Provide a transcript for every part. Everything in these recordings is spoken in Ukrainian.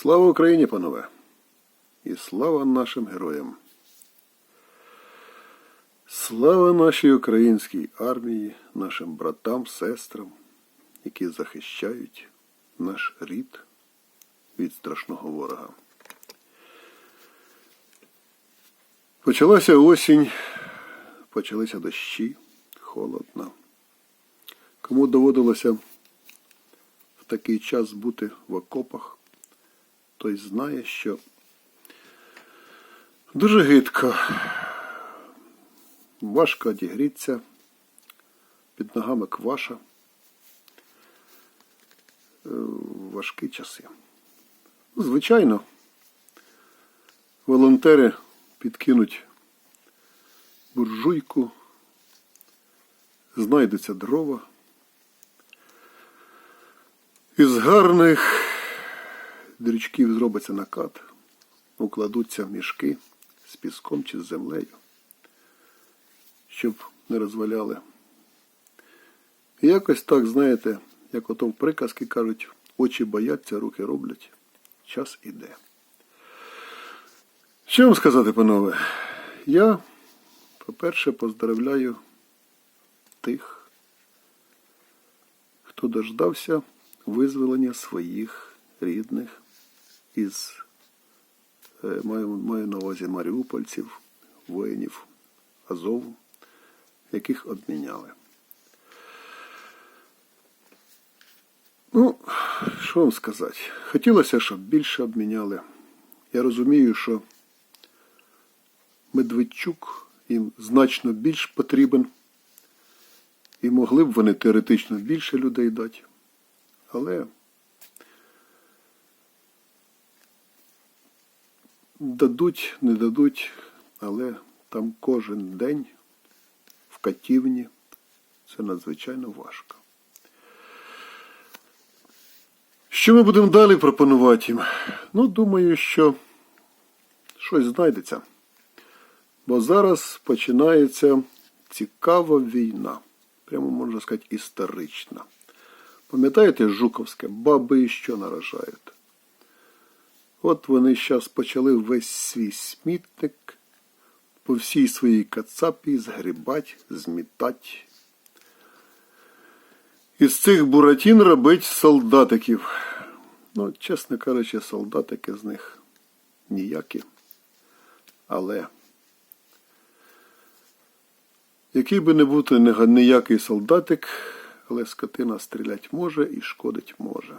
Слава Україні, панове! І слава нашим героям! Слава нашій українській армії, нашим братам, сестрам, які захищають наш рід від страшного ворога. Почалася осінь, почалися дощі, холодно. Кому доводилося в такий час бути в окопах, той знає, що дуже гидко, важко одігріться, під ногами кваша, Е, важкі часи. Звичайно, волонтери підкинуть буржуйку, знайдуться дрова. Із гарних дрючків зробиться накат, укладуться мішки з піском чи з землею, щоб не розваляли. І якось так, знаєте, як ото в приказки кажуть, очі бояться, руки роблять, час іде. Що вам сказати, панове? Я, по-перше, поздравляю тих, хто дождався визволення своїх рідних із, е, маю, маю на увазі маріупольців, воїнів Азову, яких обміняли. Ну, що вам сказати? Хотілося, щоб більше обміняли. Я розумію, що Медведчук їм значно більш потрібен. І могли б вони теоретично більше людей дати. Але дадуть, не дадуть, але там кожен день в катівні це надзвичайно важко. Що ми будемо далі пропонувати їм? Ну, думаю, що щось знайдеться. Бо зараз починається цікава війна. Прямо можна сказати, історична. Пам'ятаєте Жуковське? Баби і що наражають? От вони зараз почали весь свій смітник по всій своїй кацапі згрібать, змітать. Із цих буратін робить солдатиків. Ну, чесно кажучи, солдатики з них ніякі. Але який би не бути ніякий солдатик, але скотина стрілять може і шкодить може.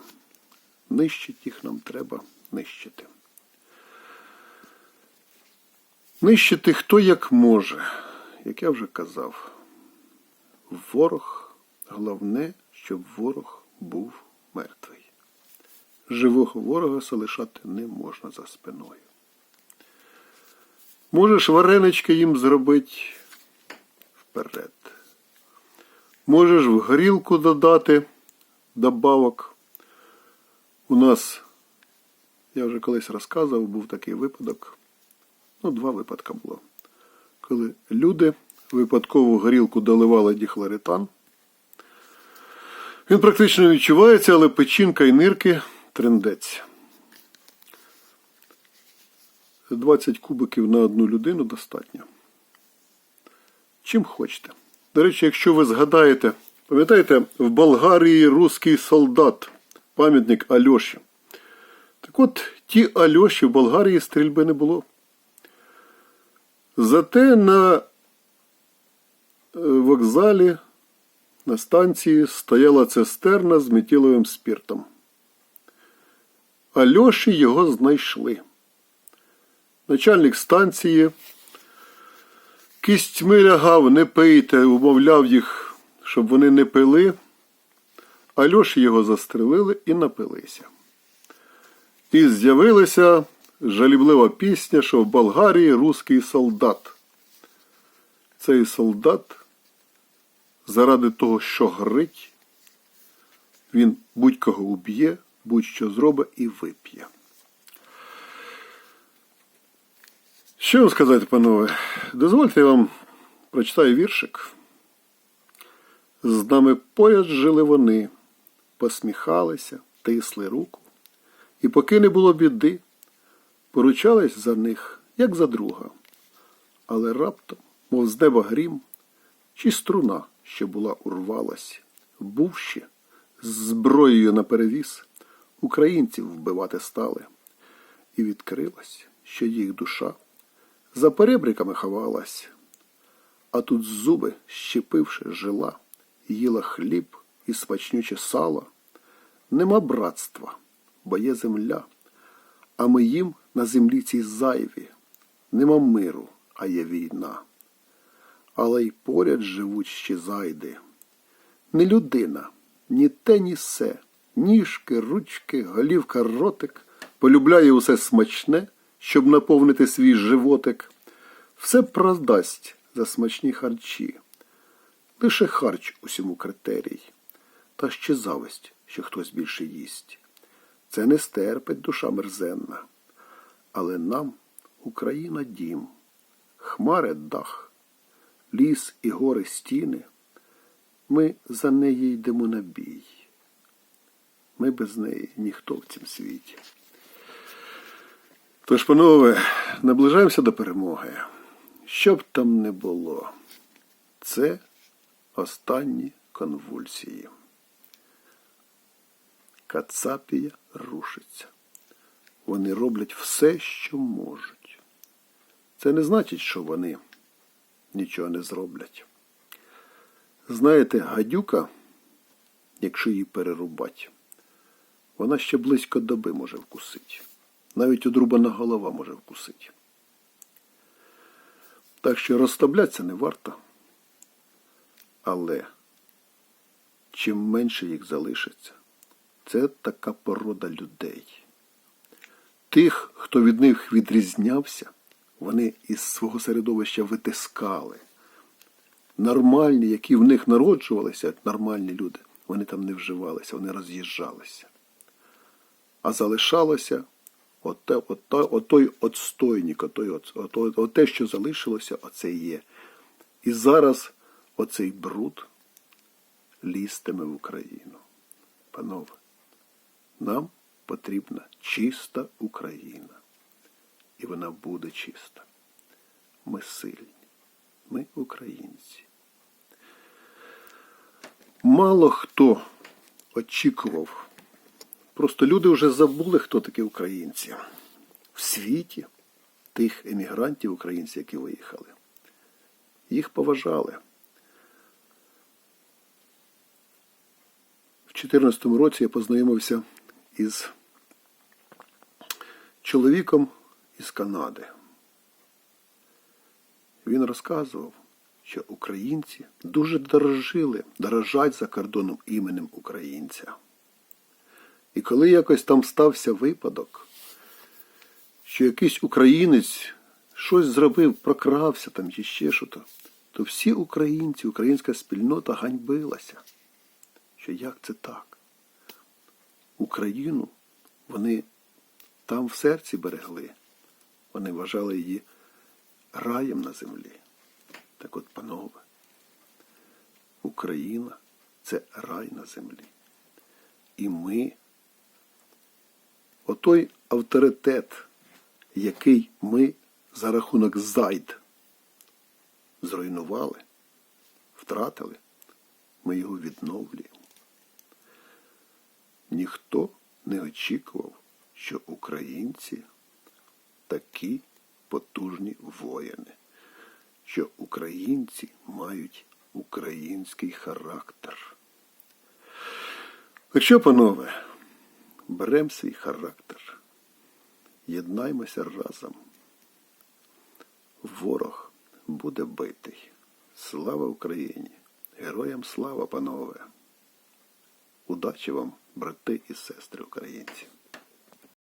Нищить їх нам треба нищити. Нищити хто як може, як я вже казав. Ворог, головне, щоб ворог був мертвий. Живого ворога залишати не можна за спиною. Можеш варенички їм зробити вперед. Можеш в горілку додати добавок. У нас, я вже колись розказував, був такий випадок. Ну, два випадки було. Коли люди випадково горілку доливали діхлоритан. Він практично відчувається, але печінка і нирки трендець. 20 кубиків на одну людину достатньо. Чим хочете. До речі, якщо ви згадаєте, пам'ятаєте, в Болгарії русський солдат, пам'ятник Альоші. Так от, ті Альоші в Болгарії стрільби не було. Зате на е, вокзалі, на станції стояла цистерна з метіловим спіртом. Альоші його знайшли. Начальник станції кістьми лягав, не пийте, умовляв їх, щоб вони не пили. Альоші його застрелили і напилися. І з'явилася жаліблива пісня, що в Болгарії русський солдат. Цей солдат заради того, що грить, він будь-кого уб'є, будь-що зробить і вип'є. Що вам сказати, панове? Дозвольте я вам прочитаю віршик. З нами поряд жили вони, посміхалися, тисли руку І поки не було біди, поручались за них, як за друга. Але раптом, мов з неба грім, чи струна, що була урвалась, був ще з зброєю наперевіз, українців вбивати стали. І відкрилось, що їх душа за перебриками ховалась, а тут зуби, щепивши, жила, їла хліб і смачнюче сало. Нема братства, бо є земля, а ми їм на землі цій зайві. Нема миру, а є війна. Але й поряд живуть ще зайди. Не людина, ні те, ні се, ніжки, ручки, голівка, ротик, полюбляє усе смачне, щоб наповнити свій животик. Все продасть за смачні харчі. Лише харч усьому критерій, та ще зависть, що хтось більше їсть. Це не стерпить душа мерзенна. Але нам Україна дім, хмари дах, ліс і гори стіни. Ми за неї йдемо на бій. Ми без неї ніхто в цім світі. Тож, панове, наближаємося до перемоги. Що б там не було, це останні конвульсії. Кацапія рушиться. Вони роблять все, що можуть. Це не значить, що вони нічого не зроблять. Знаєте, гадюка, якщо її перерубати, вона ще близько доби може вкусити. Навіть одрубана голова може вкусити. Так що розставлятися не варто. Але чим менше їх залишиться, це така порода людей. Тих, хто від них відрізнявся, вони із свого середовища витискали. Нормальні, які в них народжувалися, нормальні люди, вони там не вживалися, вони роз'їжджалися. А залишалося оте, оте, отой отстойник, отой, от, отой, оте, що залишилося, оце є. І зараз оцей бруд лізтиме в Україну. Панове, нам потрібна чиста Україна. І вона буде чиста. Ми сильні. Ми українці. Мало хто очікував. Просто люди вже забули, хто такі українці. В світі тих емігрантів українців, які виїхали. Їх поважали. В 2014 році я познайомився із чоловіком із Канади. Він розказував, що українці дуже дорожили, дорожать за кордоном іменем українця. І коли якось там стався випадок, що якийсь українець щось зробив, прокрався там чи ще що то, то всі українці, українська спільнота ганьбилася. Що як це так? Україну вони там в серці берегли. Вони вважали її раєм на землі. Так от, панове, Україна це рай на землі. І ми, отой авторитет, який ми за рахунок зайд зруйнували, втратили, ми його відновлюємо. Ніхто не очікував, що українці такі потужні воїни, що українці мають український характер. Так що, панове, беремо свій характер, єднаймося разом. Ворог буде битий. Слава Україні! Героям слава, панове! Удачі вам, брати і сестри українці!